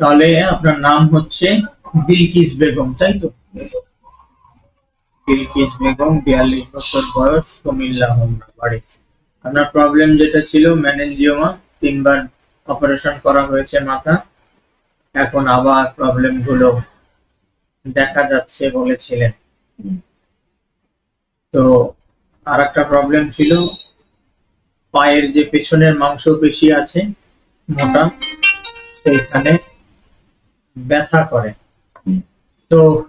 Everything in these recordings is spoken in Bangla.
তাহলে আপনার নাম হচ্ছে বিলকিস বেগম, তাই তো? বিলকিস বেগম, বিয়াল্লিশ বছর বয়স, কুমিল্লা হোমনা বাড়ি আপনার প্রবলেম যেটা ছিল ম্যানেঞ্জিওমা তিনবার অপারেশন করা হয়েছে মাথা। এখন আবার প্রবলেমগুলো দেখা যাচ্ছে বলেছিলেন। তো আর একটা প্রবলেম ছিল, পায়ের যে পেছনের মাংসপেশি আছে মোটা সেইখানে ব্যথা করে। তো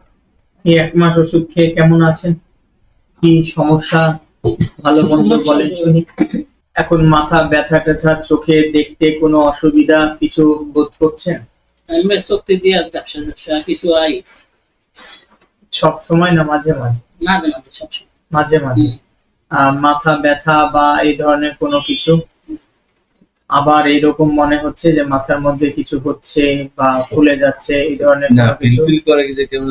এই এক মাস ওষুধ খেয়ে কেমন আছেন? কি সমস্যা? ভালো মন্দ বলেন শুনি। এখন মাথা ব্যথা ট্যাথা চোখে দেখতে কোনো অসুবিধা কিছু বোধ করছেন? শক্তি দিয়ে ব্যবসা ব্যবসা কিছু আই সব সময় না মাঝে মাঝে? মাঝে মাঝে সবসময় মাঝে মাঝে। আহ, মাথা ব্যথা বা এই ধরনের কোনো কিছু? আবার এইরকম মনে হচ্ছে যে মাথার মধ্যে কিছু হচ্ছে বা ফুলে যাচ্ছে এই ধরনের না পিলপিল করে যে কেমন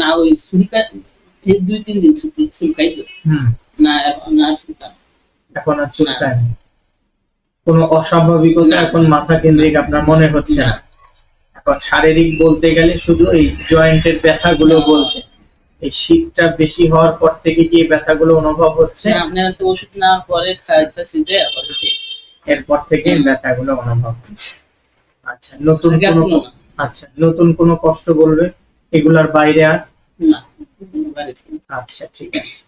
না ওই চুলকা এই দুই তিন দিন চুলকাই তো। হুম। না এখন না। চুলকা এখন আর চুলকায় না। কোনো অস্বাভাবিকতা। এখন মাথা কেন্দ্রিক আপনার মনে হচ্ছে? না। এখন শারীরিক বলতে গেলে শুধু এই জয়েন্টের ব্যথাগুলো বলছে। এই শীতটা বেশি হওয়ার পর থেকে কি ব্যথাগুলো অনুভব হচ্ছে? না আপনার তো ওষুধ না পরে খাইতেছি যে। এরপর থেকে ব্যথাগুলো অনুভব হচ্ছে। আচ্ছা নতুন কোনো আচ্ছা নতুন কোনো কষ্ট বলবে? এগুলার বাইরে আর? আচ্ছা ঠিক আছে।